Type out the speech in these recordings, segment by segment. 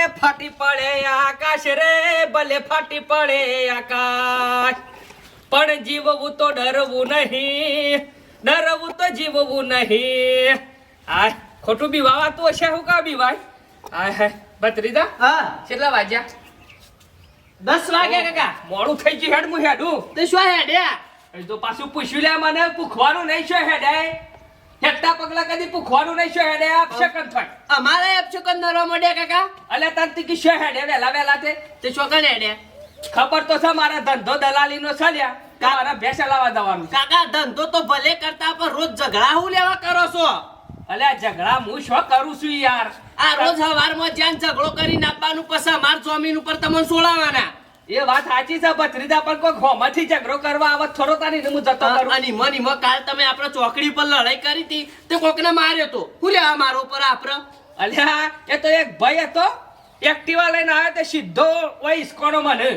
સુજે ફાટી પડે આકાશ રે ભલે ફાટી પડે આકાશ. પણ જીવવું તો ડરવું નહીં ડરવું તો જીવવું નહીં. આ ખોટું બી વાવાતું હશે હું કા બી ભાઈ? હા હા ભત્રીજા હા. કેટલા વાગ્યા? દસ વાગ્યા કાકા. મોડું થઈ ગયું હેડ હું હેડું. તે શું હેડ્યા? તો પાછું પૂછ્યું લે મને પૂખવાનું નહીં શું હેડે? હેડતા પગલા કદી પૂખવાનું નહીં શું હેડે અપશકન થાય. અમારે અપશુકન નરવા મળ્યા કાકા? અલે તંતી કી શું હેડે વેલા વેલા તે. તે શોકન હેડે. ખબર તો છે મારા ધંધો દલાલી નો ચાલ્યા મારા ભેસા લાવવા જવાનું કાકા ધંધો તો ભલે કરતા પણ રોજ ઝઘડા હું લેવા કરો છો? અલે ઝઘડા હું શું કરું છું યાર? આ રોજ સવારમાં જ્યાં ઝઘડો કરીને આપવાનું પછી અમાર જમીન ઉપર તમને સોળાવાના એ વાત સાચી છે ભત્રીજા પણ કોઈ ખોમાંથી ઝઘડો કરવા આવત થોડો તારી હું જતો કરું. અને મની મ કાલ તમે આપણે ચોકડી પર લડાઈ કરી હતી તે કોકને માર્યો તો? હું લેવા મારો પર આપણે અલ્યા એ તો એક ભાઈ હતો એક્ટિવા લઈને આવ્યો તે સીધો ઓય ઇસ્કોનો મને.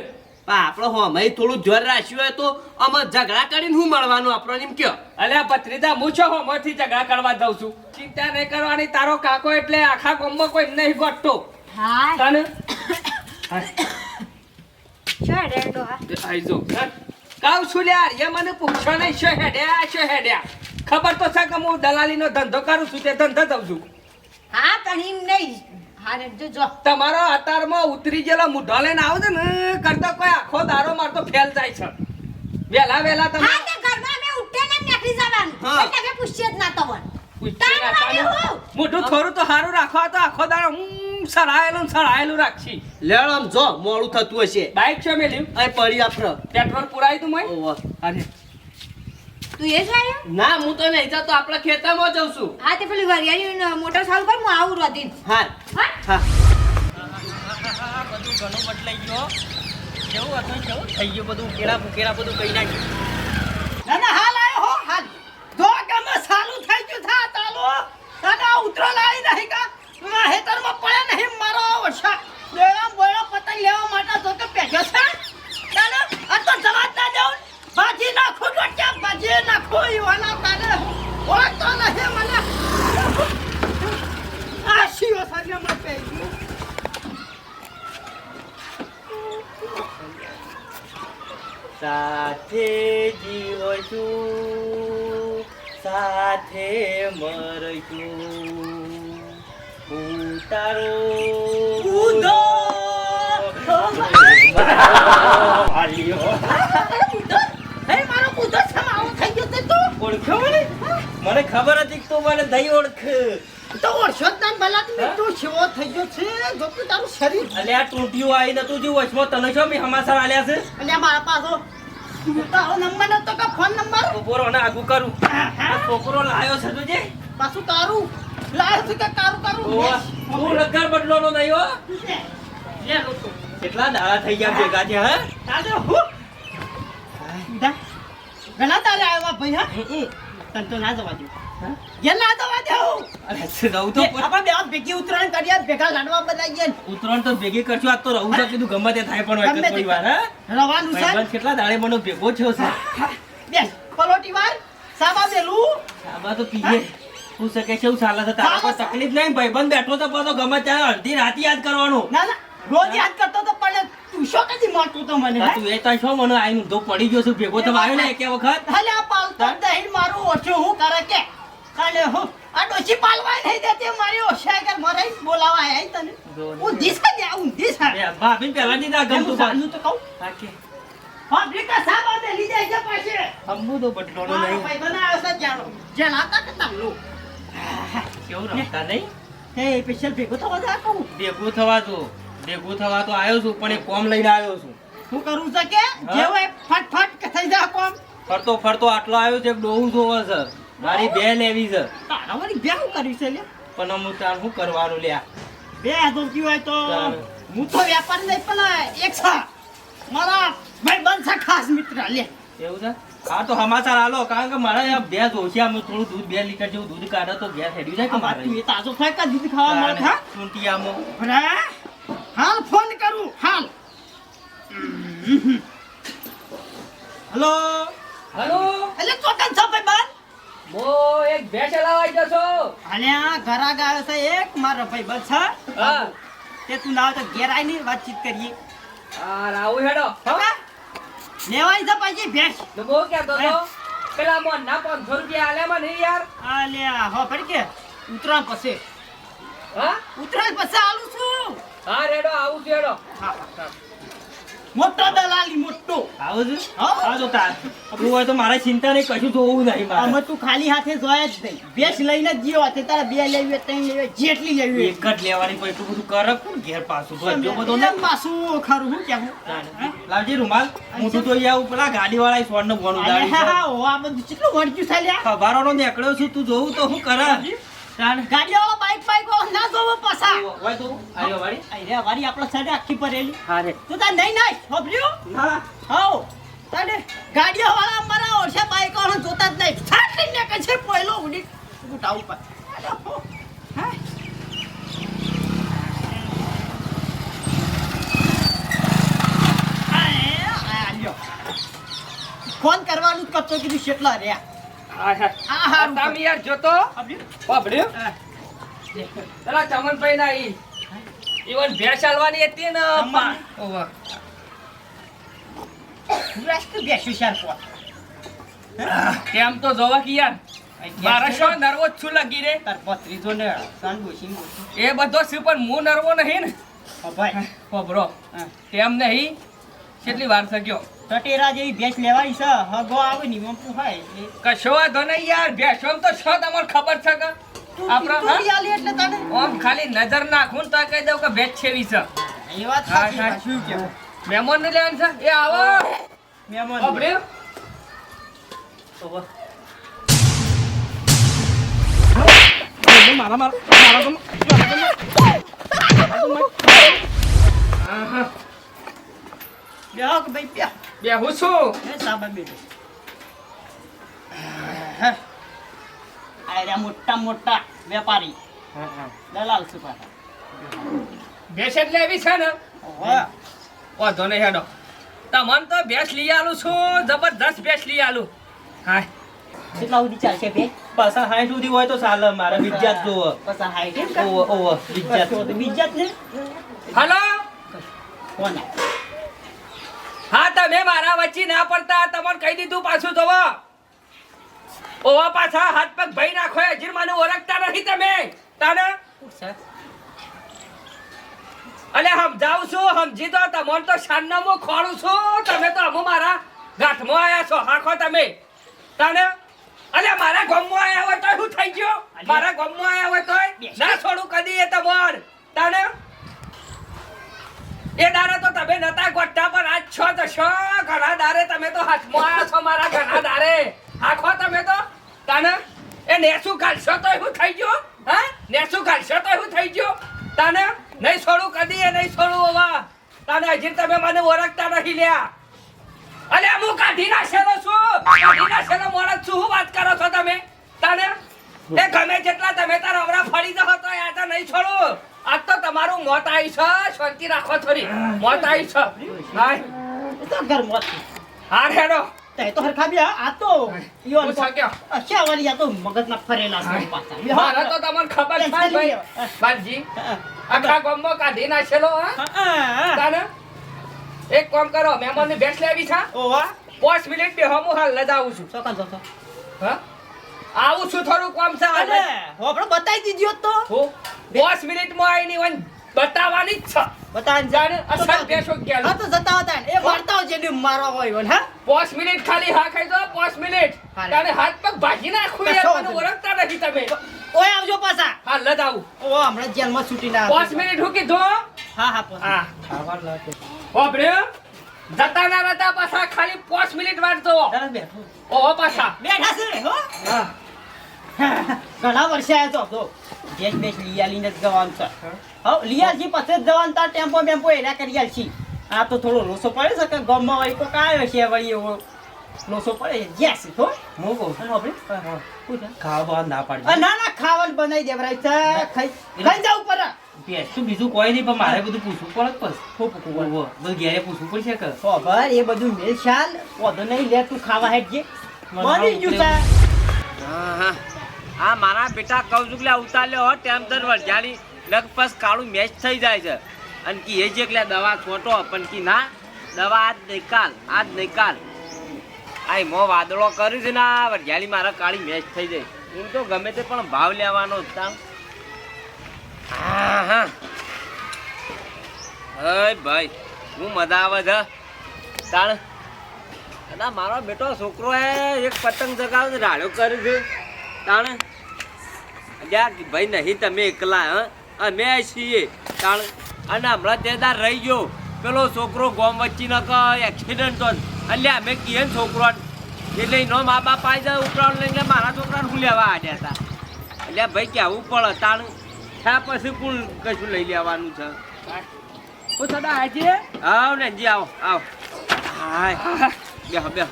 પણ આપણે હોમય થોડું જોર રાખ્યું હોય તો અમે ઝઘડા કરીને હું મળવાનું આપણો એમ કયો? અલ્યા ભત્રીજા હું છો હોમાંથી ઝઘડા કરવા જાઉં છું? ચિંતા નહીં કરવાની તારો કાકો એટલે આખા ગામમાં કોઈ નહીં ગોઠતો. હા તને? શું હેડે ડોહા આઈજો કાવ છું લ્યાર. એ મને પૂછો નહીં શું હેડ્યા શું હેડ્યા ખબર તો છે કે હું દલાલીનો ધંધો કરું છું તે ધંધો દઉં છું. હા પણ એમ નહીં. તમારો અતારમાં ઉતરી ગયેલો મુઢો લઈને આવજો ને કરતા કોઈ આખો દારો મારતો ફેલ જાય છે. વેલા વેલા તમે હા તે ઘરમાં અમે ઉઠે બેઠી જવાનું. એટલે અમે પૂછીએ જ ના તવન. મોઢું થોડું તો સારું રાખો તો આખો દારો હું સરાયેલું સળાયેલું સરાયેલું રાખશી લેણ આમ જો મોડું થતું હશે બાઈક છે મેલ્યું અહીં પડી આપણે પેટ્રોલ પુરાય તું મય ઓહો. અરે તું એ છે ના હું તો નહીં જતો આપણે ખેતરમાં જઉં છું હા તે પેલી વરિયાળી મોટર ચાલુ કર હું આવું રોધીન હા હા હા બધું ઘણું બદલાઈ ગયો કેવું હતું કેવું થઈ ગયું બધું ઉકેડા ફુકેડા બધું કઈ નાખ્યું ના ના હાલ આયો હો હાલ જો ગમે સાલું થઈ ગયું થા તાલો દાદા ઉતરો લાવી નહીં કા આ હેતરમાં પડે નહીં મારો ઓછા બેડા બોયડો પતંગ લેવા માટે તો છે? ચાલો આ તો જવા ના દેવું ભાજી નાખું તો ક્યાં ભાજી નાખું? યુવાના તારે ઓળખતો નહીં મને આ શિયો સાજે મને પેજો સાથે જીવશું સાથે મરશું. હું તારો તે તો મને ખબર હતી તું મને દહી ઓળખ તો ઓળખો જ ના ભલા તું તું શિવો થઈ ગયો છે જો કે તારું શરીર એટલે આ ટૂંટિયું આવી નતું જે વચમાં તને છો મેં હમાસર આલ્યા છે અને મારા પાછો તારો નંબર નતો કે ફોન નંબર બપોર ને આગુ કરું છોકરો લાયો છે તુજે પાછું તારું લાયો છે કે તારું ઓવા, હું બદલો બદલોનો નહીં હો લે લોકો કેટલા દાડા થઈ ગયા ભેગા છે હા? તાજો હું. દા ઘણા તારે આવ્યા ભાઈ હા. તને તો ના જવા દઉં યે ના જવા દઉં અરે રહું તો આપણે બે ભેગી ઉતરાણ કરીએ ભેગા લાડવા બનાવીએ. ને. તો ભેગી કરશું આજ તો રહું છે કીધું ગમે તે થાય પણ કોઈ વાર હા? રવાનું છે? કેટલા દાડે મને ભેગો થયો છે? બેસ પલોટી વાર સાબા બેલું તો પીએ. શું શકે છે છે તારા કોઈ તકલીફ નહીં ભાઈબંધ બેઠો તો પાછો ગમે ત્યારે અડધી રાત યાદ કરવાનું. ના ના રોજ યાદ કરતો તો પણ તું શું કદી મળતું તો મને તું એ તો મને ઊંધો પડી ગયો છું ભેગો થવા આવ્યો ને એક વખત? હાલે આ પાલતો દહીં મારું ઓછું હું કરે કે? કાલે હું આ ડોશી પાલવા નહીં દેતી મારી ઓછા કે મરે બોલાવા તને? જો. એ ભાભીને પહેલા જ ગમતું હું તો કહું. હા કે. હા ભીકા સાબા બે લીધે છે પાસે અંબુ તો બટલોનો નહીં. ભાઈ બનાવ્યો છે જાણો. જેલ કે તામલો કેવું રમતા નહીં? એ સ્પેશિયલ ભેગો થવા જા કહું. ભેગું થવા તો ભેગું થવા તો આવ્યો છું પણ એ કોમ લઈને આવ્યો છું. શું કરું છે કે? જેવો એ ફટફટ થઈ જા કોમ? ફરતો ફરતો આટલો આવ્યો છે ડોહું જોવે છે. મારી બે લેવી છે. તારા બે શું કરી છે લે? પણ હું તાર શું કરવાનું લ્યા બે ધોકી હોય તો હું તો વેપાર નહીં પણ એક છે. મારા ભાઈ બનશે ખાસ મિત્ર લે. એવું છે? હા તો સમાચાર આલો કારણ કે મારા ભેંસ ઓછી થોડું દૂધ બે લીટર જેવું દૂધ કાઢે તો ગેસ હેડ્યું જાય કે મારે? તાજો થાય દૂધ ખાવા મળે હા? સૂંટિયામાં ભરા હાલ ફોન કરું હાલ. હલો. હલો. એટલે ચોકન છો ભાઈ બાર મો એક ભેંસ લાવવા ગયો છો. આ ઘરા ગાયો છે એક મારો ભાઈ બસ હા. તે તું ના તો ઘેર આવીને વાતચીત કરીએ. આ રાવ હેડો. કાકા, લેવાની છે પછી ભેંસ. તો બો કે તો. પેલા મો ના પાંચસો રૂપિયા આલે મને યાર. આલે હો પડી કે. ઉતરાણ પછી. હા? ઉતરા પછી આલું છું. હા રેડો આવું હા, હા. મોટો દલાલી મોટો. આવું છે હા. હા તો તાર. તું હોય તો મારે ચિંતા નહીં કશું જોવું નહીં મારે. અમે તું ખાલી હાથે જોયા જ નહીં. બેસ લઈને જ જીવો હાથે. તારા બે લેવી હોય, ત્રણ લેવી જેટલી લેવી હોય. એક જ લેવાની પછી એટલું બધું કરે પણ ઘેર પાછું. તો એટલું બધું એમ પાછું ખરું શું કેવું લાવજે રૂમાલ. મોટું તો આવું પેલા ગાડી વાળા સ્વર્ણનું ભણું હા. હા, આ બધું કેટલું વળગ્યું છે લ્યા? ખભારોનો નીકળ્યો છું તું જોવું તો શું કરે તાણ. ગાડીવાળો બાઈક બાઈક વાળો ના જોવો પાછા. હોય તું આવ્યો વાળી. અરે વારી આપણા સાઈડે આખી પડેલી હા રે. તું તાર નહીં નાય ખબર્યું હા. હાઉ તારે ગાડીઓ વાળા અમારા ઓછા બાઈક વાળા જોતા જ નહીં. ફાટ લઈને કે છે પહેલો ઉડી? અરે, આ ફોન કરવાનું જ કરતો કીધું કેટલા રહ્યા? તમે યાર જોતો. ખબર્યું? પેલા ચમનભાઈ ના ઈ. ઈવન ભેંસ આલવાની હતી ને ઓવા. રાષ્ટ્ર બેસ્યું શાર ફોન. કેમ તો જોવા કે યાર નર્વો છું લગી રે. તાર ને એ બધો શું પણ હું નર્વો નહીં ને. ભાઈ ખબરો. કેમ નહીં કેટલી વાર થયો? ટટેરા જેવી ભેંસ લેવાની છે હગો આવે ને એમાં એટલે કશો વાંધો નહીં યાર ભેંસો તો છો તમને ખબર છે કે તું આપણા એટલે તને આમ ખાલી નજર નાખું તો કહી દઉં કે ભેંસ છેવી છે એ વાત સાચી કેવું મહેમાન ને લેવાનું છે એ આવો મહેમાન બાબડ્યું? મારા મારા મારા તો આહા. બેહો કે ભાઈ પ્યા બે હું છું હે સાબા બેડો આ મોટા મોટા વેપારી. દલાલ છે પાછા. ભેંસ એટલે એવી છે ને. વાંધો નહીં હેડો. તમને તો ભેંસ લઈ આલું છું જબરદસ્ત ભેંસ લઈ આલું. હા કેટલા સુધી ચાલશે બે પાછા હાઈ સુધી હોય તો ચાલે મારે બીજા જ જોવો. પસા હાઈ કેમ કે ઓવો ઓવો બીજા જ ને? હલો? કોણ હા તમે મારા વચ્ચે ના પડતા તમને કહી દીધું પાછું જોવો. ઓવા પાછા હાથ પગ ભાઈ નાખો હજી મને ઓળખતા નથી તમે. તાને? અલે સમજાવું છું સમજી તો તમને તો શાનનામું ખોળું છું. તમે તો અમુ મારા ગાંઠમાં આવ્યા છો. હાખો તમે. તાને? અલે મારા ગામમાં આવ્યા હોય તો શું થઈ ગયું? મારા ગોમમાં આવ્યા હોય તો ના છોડું કદી એ તમોન તાને? એ દારે તો તમે નતા ગોઠા પર આજ છો તો છો. ઘણા દારે તમે તો હાથમાં છો મારા ઘણા દારે આખો તમે તો, તાને, એ નેસું કાઢશો તો એવું થઈ ગયું, હા? નેસું કાઢશો તો એવું થઈ ગયો. તાને, નહીં છોડું કદી એ નહીં છોડું હોવા તાને હજી તમે મને ઓળખતા નહીં લ્યા. અલે હું કાઢી નાખેલો છું. કાઢી નાખેલો મોણસ છું. શું વાત કરો છો તમે? તાને એ ગમે જેટલા તમે તાર અવરા ફળી દો તો તો નહીં છોડું. આજ તો તમારું મોત આવી છે. શાંતિ રાખો થોડી. મોત આવી છે. નહીં તો ઘર મોત હા હેડો તે તો હરખા બી આ તો યો પૂછા કે અચ્છા વાલી આ તો મગજના ફરેલા છે પાછા. મારે તો તમને ખબર છે ભાઈ. બાજી આખા ગામમાં કાઢી નાખેલો હા. તાને એક કામ કરો મહેમાનની ભેંસ લેવી છે. ઓવા 5 મિનિટ બે હમુ હાલ લજાવું છું. ચોકા ચોકા હા? આવું છું થોડું કામ છે હાલ અરે આપણે બતાવી દીધો તો. હું પાંચ મિનિટમાં આવીને વન બતાવવાની જ છે. બતાવીને જાણે અસલ બતાવ. બેસો હા તો જતા હતા. એ વાર્તાઓ જેને મારવા હોય વન હા? પાંચ મિનિટ ખાલી હા ખાઈ દો પાંચ મિનિટ. તારે હાથ પગ ભાગી નાખું યાર મને ઓળખતા નથી તમે. ઓય આવજો પાછા. હા લદ આવું. ઓ હમણાં જેલમાં છૂટી ના પાંચ મિનિટ હું કીધું? હા હા પાછા. હા. બાપરે જતા ના રહેતા પાછા ખાલી પાંચ મિનિટ વાર જો બેઠો. ઓહો પાછા. બેઠા છે હો? હા. ઘણા વર્ષે આવ્યો તો તો જેસ બેસ લીયાલીને જ જવાનું છે. હવ લિયાલજી પછી જ જવાનું તાર ટેમ્પો બેમ્પો એના કરી આલશી આ તો થોડો લોસો પડે છે કે ગામમાં વળી કોક આવ્યો છે વળી એવો લોસો પડે છે. જેસ હો હું કહું છું આપણે ખાવા ના પાડી ના ના ખાવાનું બનાવી દેવરાય છે. ખાઈ ખાઈ જાવ પર બેસું તો બીજું કોઈ નહીં પણ મારે બધું પૂછવું પડે બસ. શું પૂછવું? બધું ઘેરે પૂછવું પડશે કે? ખબર એ બધું મેલ શાલ પોધો નહીં લે તું ખાવા હેઠ મને બની ગયું છે. હા. હા, મારા બેટા કહું ઉતાર્યો હોત તેમ દર વળજાલી લગભગ કાળું મેચ થઈ જાય છે. અને કી એ જે કે દવા છોટો પણ કી ના, દવા આજ નહીં કાલ, આજ કાલ. આ મો વાદળો કર્યું છે ને આ વરિયાળી મારા કાળી મેચ થઈ જાય. હું તો ગમે તે પણ ભાવ લેવાનો હતા હા હા હે ભાઈ, હું મજા આવે છે. તાણ. અને મારો બેટો છોકરો એક પતંગ ચગાવે રાડ્યો કર્યું છે. તાણ? કે ભાઈ નહીં તમે એકલા હ? અમે છીએ તાણ. અને હમણાં તેદાર રહી ગયો. પેલો છોકરો ગોમ વચ્ચે ન એક્સિડન્ટ તો એટલે અમે કીએ ને છોકરો એટલે એનો મા બાપ આવી જાય ઉપરાણ લઈને મારા છોકરાને હું લેવા આવ્યા હતા એટલે ભાઈ કહેવું પડે તાણ થયા પછી પણ કશું લઈ લેવાનું છે? ઓ સદા આવ ને જી આવો આવો. હાય. બે બેહો.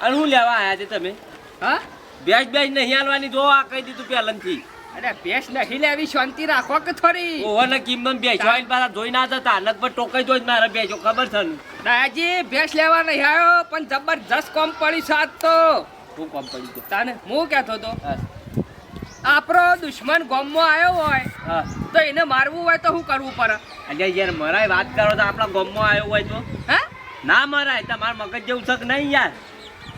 અને હું લેવા આવ્યા છે તમે? હા? બેજ બેસ નહીં હાલવાની જો આ કહી દીધું પહેલાંથી. અરે ભેસ નહીં લેવી શાંતિ રાખો કે થોડી? ઓહો ને કિંમત બેસો આઈને પાછા જોઈ ના જતા. નકબર ટોકાઈ જોઈ મારે બેસો ખબર છે દાદાજી ભેંસ લેવા નહીં આવ્યો પણ જબરજસ્ત કોમ પડી સાત તો. હું કોમ પડી ગયો તાને હું કહેતો તો આપણો દુશ્મન ગોમમાં આવ્યો હોય તો એને મારવું હોય તો શું કરવું પડે? અલ્યા યાર મરાય વાત કરો તો આપણા ગોમમાં આવ્યો હોય તો. હા? ના મરાય તમાર મગજ જેવું છે નહીં યાર.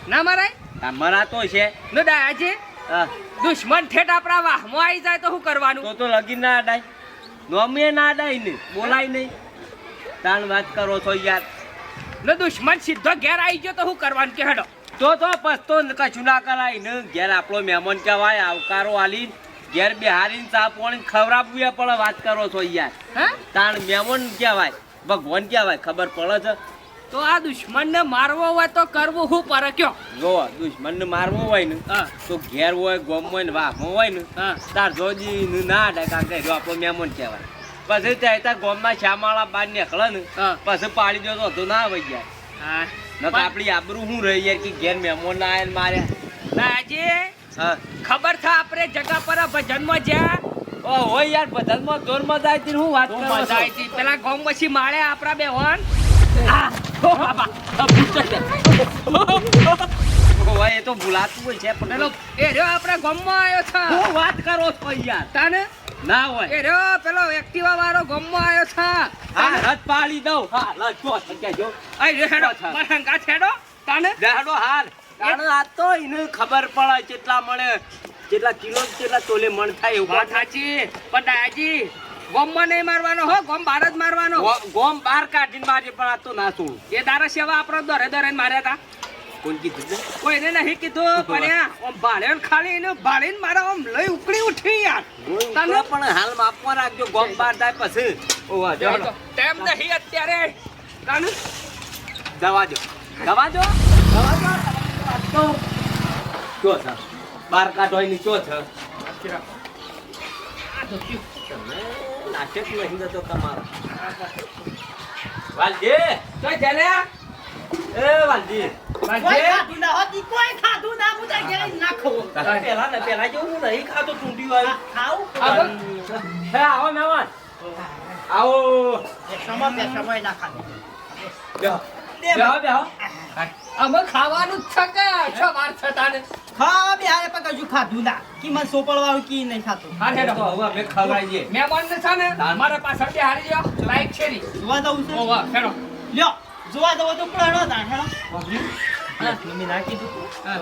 ના મરાય? આ મરાતો છે. નો દાદાજી દુશ્મન ઠેઠ આપણા વાહમાં આવી જાય તો શું કરવાનું? તો તો લગીન ના અડાય નોમે ના અડાય ને બોલાય નહીં. તાણ વાત કરો છો યાર. નો દુશ્મન સીધો ઘેર આવી ગયો તો શું કરવાનું કે હેડો? તો તો પસ્તો કશું ના કરાય ને. ઘેર આપણો મહેમાન કહેવાય આવકારો આલી ઘેર બેહારીને ચા પાણી ખવડાવવું પણ વાત કરો છો યાર. હા? તાણ મહેમાન કહેવાય ભગવાન કહેવાય ખબર પડે છે. તો આ દુશ્મનને મારવો હોય તો કરવું હું પડે કયો? જો દુશ્મનને મારવો હોય ને તો ઘેર હોય ગોમ હોય ને વાહમાં હોય ને તાર જોજી ને ના અડાય કારણ કે જો આપણો મહેમાન કહેવાય. પછી ત્યાં ત્યાં ગોમમાં શ્યામાળા બાર નીકળે ને પછી પાડી દો તો ના આવી જાય. હા. નકર આપણી આબરૂ શું રહી યાર કે ઘેર મહેમાન ના આવે ને માર્યા. દાદાજી ખબર થા આપણે જગા પર ભજનમાં જ્યાં? ઓ હોય યાર બધામાં જોર જાય હું વાત બહુ કરો મજા છો? આવી હતી પેલા ગોમ પછી માળે આપણા બે હોન. એ તો ભૂલાતું હોય છે પણ એ રહ્યો આપણા ગોમમાં આવ્યો છે શું વાત કરો છો યાર તાને ના હોય એ રહ્યો પેલો એક્ટિવા વાળો ગોમમાં આવ્યો છે હા રથ પાડી દઉં હા રથ જો જો હેડો તાને જાડો હાર જાડો તો એને ખબર પડે કેટલા મળે કેટલા કિલો કેટલા તોલે મણ થાય એવું વાત સાચી પણ દાદાજી ગોમમાં નહીં મારવાનો હો ગોમ બહાર જ મારવાનો. ગોમ બહાર કાઢીને મારી પણ આ તો ના એ દારા સેવા આપણો દોરે દોરે માર્યા હતા કોણ કીધું? કોઈને નહીં કીધું પણ આ ભાળ્યો ને ખાલી એને ભાળીને મારા આમ લઈ ઉકળી ઉઠી યાર. તને? પણ હાલ માપમાં રાખજો ગોમ બહાર થાય પછી. ઓવા જો. નહીં અત્યારે. તાને? દવા જો દવા જો દવા વાત તો ચો છે. બાર કાઢો એની ચો છે. તમે નાટક નહીં થતો તમારો? વાલજી! તો જલ્યા એ વાલજી! ખાવાનું છે કે છ વાર છે ખાવા બી હારે પણ કશું ખાધું ના. કી મને સોપડવાળું કી નહીં ખાતું. હા હેડો. તો હવે અમે ખવડાવીએ મહેમાન બંધ છે ને મારા પાછળ બે હારી જાઓ બાઈક છેરી જોવા દઉં છું? ઓવા હેડો. લ્યો, જોવા દઉં તો પણ હેડો તાણ, હેડો. મેં ના કીધું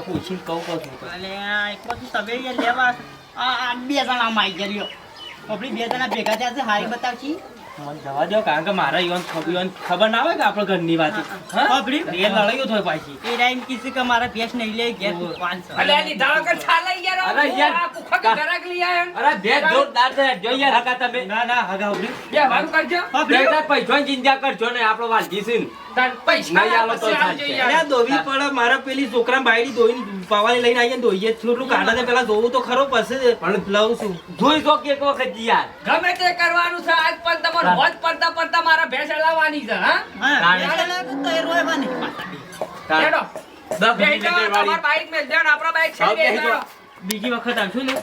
પૂછીને કહું કહું છું અલે એક વસ્તુ તમે લેવા. આ બે જણા માઈ આવી ગયા લ્યો. આપણી બે જણા ભેગા થયા છે હારી બતાવશી? મને જવા દો કારણ કે મારા ઈવન ખબર ખબર ના હોય કે આપણે ઘરની વાત. ખબરી? એ લડાઈઓ થાય પાછી. એ રાઈન કિસી કે મારા ભેંસ નહીં લે ઘેર પાંચ અલે આ લીધા વગર છાલે યાર અરે યાર. આ કુખા કે લઈ આયો અરે બે જોરદાર છે. જો યાર હકા તમે. ના ના હગા ઉભરી બે મારું કરજો. બે તાર પૈસાની જિંદા કરજો ને આપણો વાલ છે ને. તાર પૈસા નહીં આલો તો પછી ચાલશે. આવજો અરે યાર દોવી પડે મારા પેલી છોકરા બાયડી દોઈને પાવાની લઈને આવીએ દોઈએ છોટલું કાઢા છે પેલા જોવું તો ખરો પછી પણ લઉં છું. જોઈ તો કે એક વખત યાર. ગમે તે કરવાનું છે આજ પણ તમારે હોજ પડતા પડતા મારા ભેંસ હલાવવાની છે હા? હા. તમાર બાઈક દેવાનું આપણા બાઈક. જાઓ. બીજી વખત આવશું ને?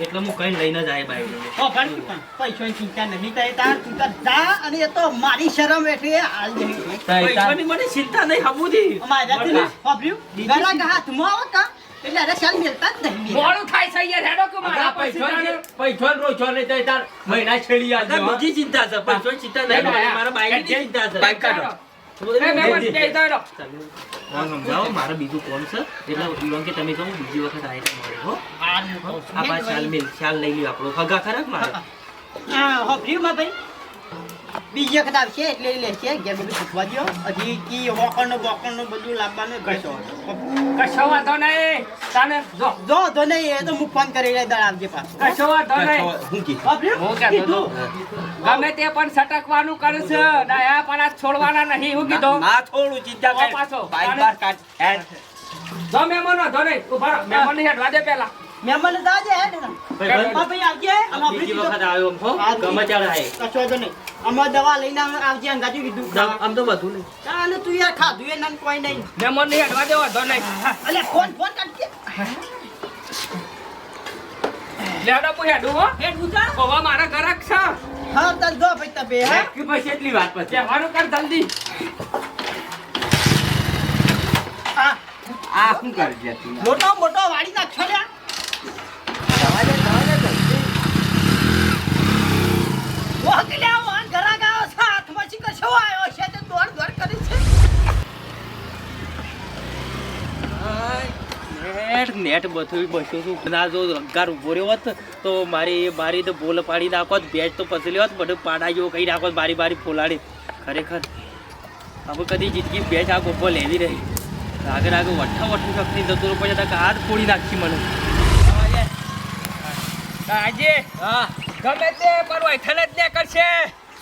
એટલે હું કઈ લઈને જાય બાઈક ઓ પણ પણ ચિંતા નહીં. થાય તાર તું જા અને એ તો મારી શરમ એટલે હાલ જઈ. પૈસાની મને ચિંતા નહીં જાતે ને વાપર્યું ગરાક હાથમાં આવો કા? એટલે અરે શાલ મેલતા જ નહીં. મોડું થાય છે યાર હેડો કે મારા પૈસા પૈસા રોજો ને તાર. મહિના છેડી અગા, બીજી ચિંતા છે પૈસાની ચિંતા નહીં ના, મારા બાઈકની ચિંતા છે. બાઈક કાઢો. મારે બીજું કોણ છે? એટલે ઈવન કે તમે કહો બીજી વખત આવીને મળે હો. આ શાલ લઈ લ્યો આપણો. હગા ખરા મારે? હા માં ભાઈ. બીજી વખત આવશે એટલે એ છે ઘેર બધું શીખવા દો હજી કી વોકરનો બોકરનો બધું લાવવાનું ઘસો કશો વાંધો નહીં. તાને જો. જો તો નહીં એ તો હું ફોન કરી દળ આવજે પાછું. કશો વાંધો નહીં. હું કી હું ગમે તે પણ સટકવાનું કરશે. ડાયા પણ આ છોડવાના નહીં. હું કીધું. ના છોડું ચિંતા કર પાછો. બાઈક બાર કાઢ. હેડ. જો મેમોનો જો નહીં ઊભા. મહેમાનને હેડવા દે પહેલા. મહેમાન તો આજે હે ને. હા ભાઈ. આવજે અને બીજી વખત આવ્યો એમ હો? ગમે ત્યારે આય. કશો વાંધો નહીં. આમાં દવા લઈને આવજે અંગાજુ કીધું. આમ તો બધું નહીં. ચાલે તું યાર ખાધું એ નન કોઈ નહીં. મહેમાનને હેડવા દે વાંધો નહીં. અલે ફોન ફોન કાઢજે. લેડો હું હેડું હો. હેડ ગુજા હવે મારા ઘરાક છે. હા તલ દો ભાઈ તબે હે. કે પછી એટલી વાત પછી. કહેવાનું કર જલ્દી. હા આ શું કરી દે તું? મોટો મોટો વાળી નાખશો લ્યા. નેટ બધું બસ્યો છું. ના, જો અગાર ઊભો રહ્યો હોત તો મારી મારી તો બોલ પાડી નાખોત બેટ તો પસલી હોત, બધું પાડા જેવો કહી નાખોત, બારી બારી ફોલાડી. ખરેખર હવે કદી જિંદગી બેચ આ ગોપો લેવી રહી આગળ આગળ વઠ્ઠા વઠ્ઠું શક્તિ જતું તક હાથ ફોડી નાખી મને. આજે હા. ગમે તે પણ વૈઠલ જ ને કરશે.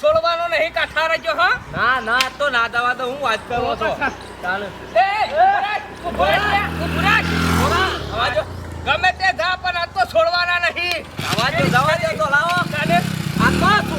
છોડવાનો નહીં કાઠા રહેજો હા? ના ના તો ના દવા તો હું વાત કરો છો? ચાલ. એ. આવાજો ગમે તે જા પણ આ તો છોડવાના નહીં. આવાજો દવા દે તો લાવો. ચાલે. આ તો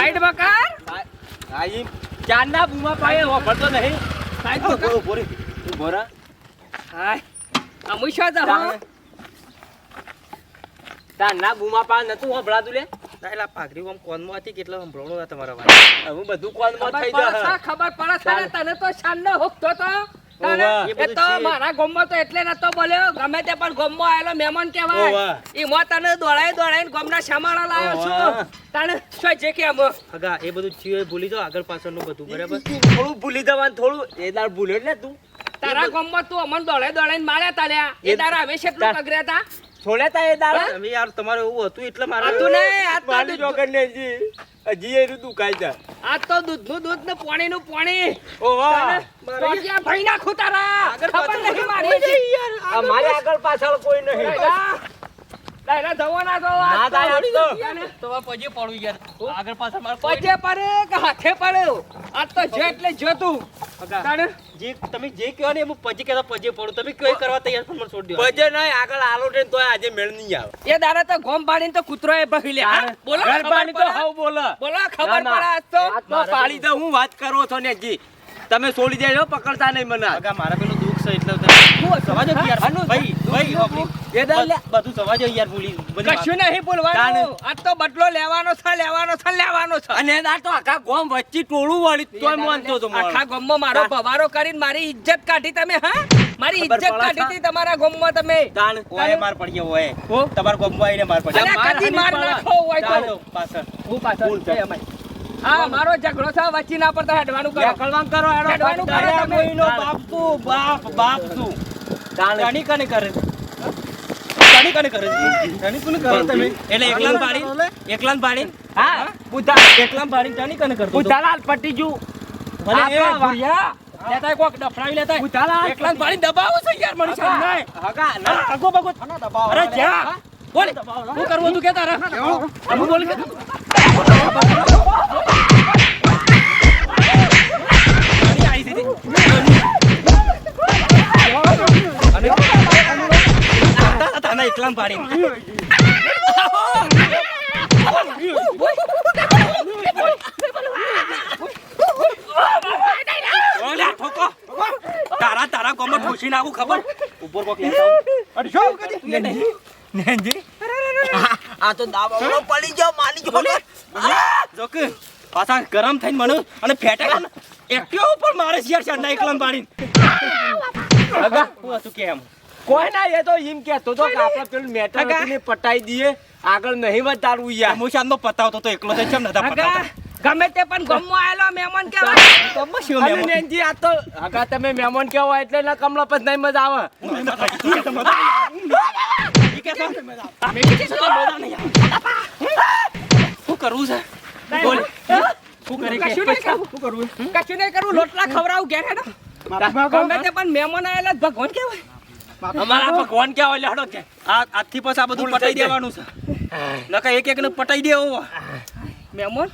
સાઈડ બકાર આઈ ચાંદના બુમા પાયે વાપરતો નહીં. સાઈડ બકાર ઊભો રે ઊભો રે હાય અમુશા જા હો. ચાંદના. બુમા પાયે નતું વાપરાતું લે? એટલે પાઘરી આમ કોનમાં હતી કેટલા સંભળાણું તમારા ભાઈ. હવે બધું કોનમાં માં થઈ જાય. ખબર પડે. તને તો શાનનો હુકતો તો. એ તો મારા ગોમમાં તો એટલે નતો બોલ્યો. ગમે તે પણ ગોમમાં આવેલો મહેમાન કહેવાય. ઓવા. તને દોડાઈ દોડાઈને ગોમના શામાળા લાવ્યો છું. તને શું છે કે હગા એ બધું ચીવે ભૂલી જાઓ આગળ પાછળનું બધું બરાબર? થોડું ભૂલી જવાનું થોડું એ દાર ભૂલ્યો એટલે તું. તારા ગોમમાં તું અમન દોડાઈ દોડાઈને માર્યા તા લ્યા એ દારા અમે કેટલું તાર- કગર્યા તા છોડે તા એ દાડા? અમે યાર તમારે એવું હતું એટલે મારે હતું ને આ તો દૂધ- જોગર ને જી. હજી એ રીતું કાઈ જા. આ તો દૂધનું દૂધ ને પાણીનું પાણી. ઓવા ટોટિયા ભરી નાખું તારા. ખબર નહીં મારી. આ મારે આગળ પાછળ કોઈ નહીં. ડાયરા જવો ના ના તો. પછી પડું યાર. આગળ પાછળ મારે પજે પડે કે હાથે પડે? આ તો જો એટલે જો તું. જે તમે જે કહો ને એમ પછી કહેતા પછી પડું. તમે કઈ કરવા તૈયાર પણ મને છોડી દો પજે નહીં આગળ આલો ટ્રેન તો આજે મેળ નહીં આવે. એ દાડા તો ગોમ પાડીને તો કૂતરો એ બહી લે. બોલો તો હાવ બોલે. બોલો ખબર ના, ના. પડે આજ તો? પાડી દઉં હું વાત કરો છો ને જી તમે છોડી દેજો પકડતા નહીં મને. મારા પેલું કે યાર. ભાઈ ભાઈ આપણી. બધું સવાજો યાર ભૂલી કશું નહીં બોલવાનું. આજ તો બદલો લેવાનો છે લેવાનો છે લેવાનો છે. અને એ તો આખા ગોમ વચ્ચે ટોળું વળી તોય માનતો તો આખા ગામમાં મારો ભવારો કરીને મારી ઇજ્જત કાઢી તમે હા? મારી ઇજ્જત કાઢી હતી તમારા ગામમાં તમે. તાણ ઓય માર પડ્યો ઓય? તમારા ગોમમાં આવીને માર પડ્યો. અલ્યા, માર નાખો હોય તો. પાછળ. હું પાછળ છે. અમારી. હા મારો ઝઘડો છે વચ્ચે ના પડતા હેડવાનું કરો. હેડવાનું કરો તમે. બાપ તું બાપ બાપ તું. કરે? ટણી કને કરે? છે કોને કરો તમે? એટલે એકલાન પાડી એકલાન પાડી હા બુધા એકલાન પાડી ટણી કને કરતો બુધાલાલ પટી જુ. ભલે એ ભૂરિયા, કોક દફડાવી લેતાય. બુધાલાલ એકલાન પાડી દબાવો છે યાર મને સામે હગા ના. આગો બગો. થાના દબાવો. અરે જા. બોલ. શું કરવું તું કે તારે હું બોલ કે ટણી આઈ દીધી. અને તાના- પાડી તારા તારા કોમર ઠોસી નાખું ખબર ઉપર આ તો દાવા પડી ગયો માલી ને જોક પાછા ગરમ થઈને મને અને ફેટા એકટીઓ ઉપર મારે શિયાર ચડના એકલામ પાડીને. હગા હું હતું કેમ કોઈ ના એ તો એમ કહેતો તો કે આપણે પેલું મેટર ને પટાઈ દઈએ. આગળ નહીં વધારવું યાર. હું શાંતનો પતાવતો તો એકલો થઈ કેમ નતા પતાવતા? ગમે તે પણ ગમમાં આવેલો મહેમાન કહેવાય. તમે શું મહેમાન? નેનજી આ તો હગા તમે મહેમાન કેવો એટલે ના કમલા પછી નહીં મજા આવે. શું કરવું છે? બોલ. શું કરી કે? કશું નહીં કરવું? કશું નહીં કરવું. લોટલા ખવડાવું ઘેર હેડો. ગમે તે પણ મહેમાન આવેલા ભગવાન કહેવાય. અમારા ભગવાન ક્યાં હોય લેહડો કે આ આજથી પછી આ બધું પટાઈ દેવાનું છે. નકર એક એક ને પટાઈ દેવો. મહેમાન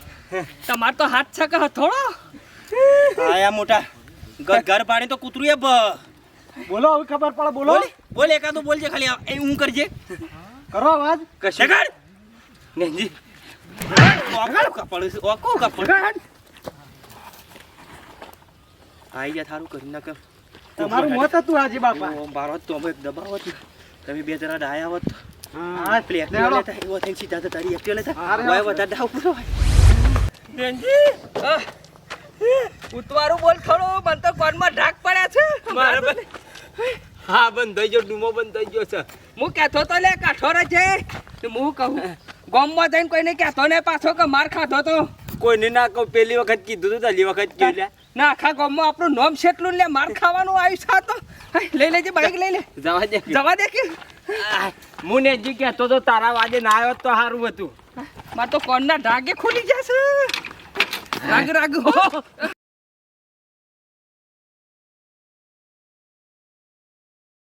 તમાર તો હાથ છે કે થોડો આયા મોટા ઘર ઘર પાણી તો કૂતરું એ બોલો હવે ખબર પડે બોલો. બોલ એકાદું બોલજે ખાલી એ હું કરજે. કરો અવાજ. કશે? કર નેનજી. ઓકો કપડ ઓકો કપડ આઈ ગયા થારું કરી નાખ. તમારું મોત હતું આજે બાપા. ઓ, મારો તો અમે દબાવત તમે બે જણા ડાયા હોત. હા. પ્લે લેવડો. લેતા એવો થઈને સીધા તો તારી એક્ટિવા લેતા ઓય વધારે ડાવ પૂરો હોય. આહ, ઉતવારું બોલ થોડું મને તો કોનમાં ઢાક પડ્યા છે. બરાબર હા બંધ થઈ ગયો ડૂમો બંધ થઈ ગયો છે. હું કહેતો તો લે કાઠો રે છે તો હું કહું ગામમાં જઈને કોઈને કહેતો ને પાછો કે માર ખાધો તો. કોઈને ના કહું પેલી વખત કીધું તો પહેલી વખત કીધું લ્યા. ના આખા ગામમાં આપણું નોમ છેટલું લે માર ખાવાનું આવ્યું છે તો. લઈ લેજે બાઈક લઈ લે. જવા દે. જવા દે કે? મુને જી કહેતો તો તારા વાજે ના આવ્યો તો સારું હતું. માર તો કોણના ઢાગે ખુલી જશે રાગ રાગ